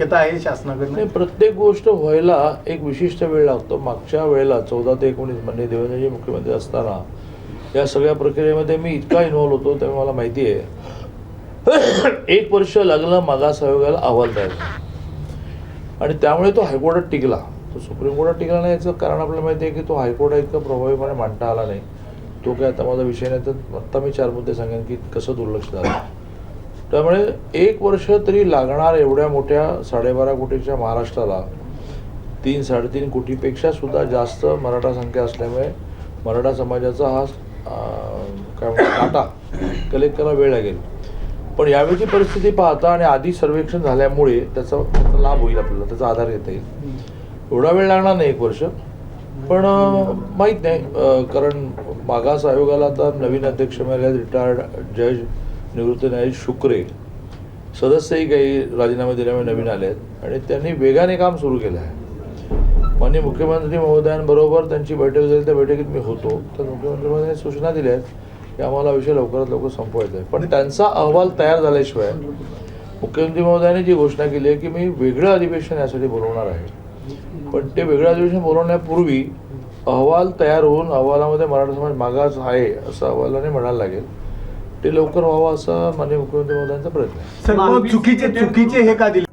शक्यता आहे शासनाकडे नाही प्रत्येक गोष्ट व्हायला एक विशिष्ट वेळ लागतो. मागच्या वेळेला चौदा ते एकोणीस म्हणजे देवेंद्रजी मुख्यमंत्री असताना या सगळ्या प्रक्रियेमध्ये मी इतका इन्व्हॉल्व होतो त्यामुळे मला माहिती आहे. एक वर्ष लागलं मागास आयोगाला अहवाल द्यायला. आणि त्यामुळे तो हायकोर्टात टिकला. तो सुप्रीम कोर्टात टिकला नाही याचं कारण आपल्याला माहिती आहे की तो हायकोर्टात इतका प्रभावीपणे मांडता आला नाही. तो काय आता माझा विषय नाही तर आत्ता मी चार मुद्दे सांगेन की कसं दुर्लक्ष झालं. त्यामुळे एक वर्ष तरी लागणार एवढ्या मोठ्या साडेबारा कोटीच्या महाराष्ट्राला. तीन साडेतीन कोटीपेक्षा सुद्धा जास्त मराठा संख्या असल्यामुळे मराठा समाजाचा हा काय म्हणतात डाटा कलेक्ट करायला वेळ लागेल. पण यावेळची परिस्थिती पाहता आणि आधी सर्वेक्षण झाल्यामुळे त्याचा त्याचा लाभ होईल आपल्याला त्याचा आधार घेता येईल. एवढा वेळ लागणार नाही एक वर्ष. पण माहीत नाही कारण मागास आयोगाला आता नवीन अध्यक्ष मिळाले रिटायर्ड जज निवृत्त न्यायाधीश शुक्रे सदस्यही काही राजीनामे दिल्यामुळे नवीन आले आहेत आणि त्यांनी वेगाने काम सुरू केलं आहे. माननीय मुख्यमंत्री महोदयांबरोबर त्यांची बैठक झाली. त्या बैठकीत मी होतो. तर मुख्यमंत्री महोदयांनी सूचना दिल्या आहेत की आम्हाला विषय लवकरात लवकर संपवायचा आहे. पण त्यांचा अहवाल तयार झाल्याशिवाय मुख्यमंत्री महोदयांनी जी घोषणा केली आहे की मी वेगळं अधिवेशन यासाठी बोलवणार आहे. पण ते वेगळं अधिवेशन बोलवण्यापूर्वी अहवाल तयार होऊन अहवालामध्ये मराठा समाज मागास आहे असं अहवालाने म्हणायला लागेल. ते लवकर व्हावं असा माननीय मुख्यमंत्री महोदयांचा प्रयत्न आहे. सर मग चुकीचे चुकीचे हे का दिले?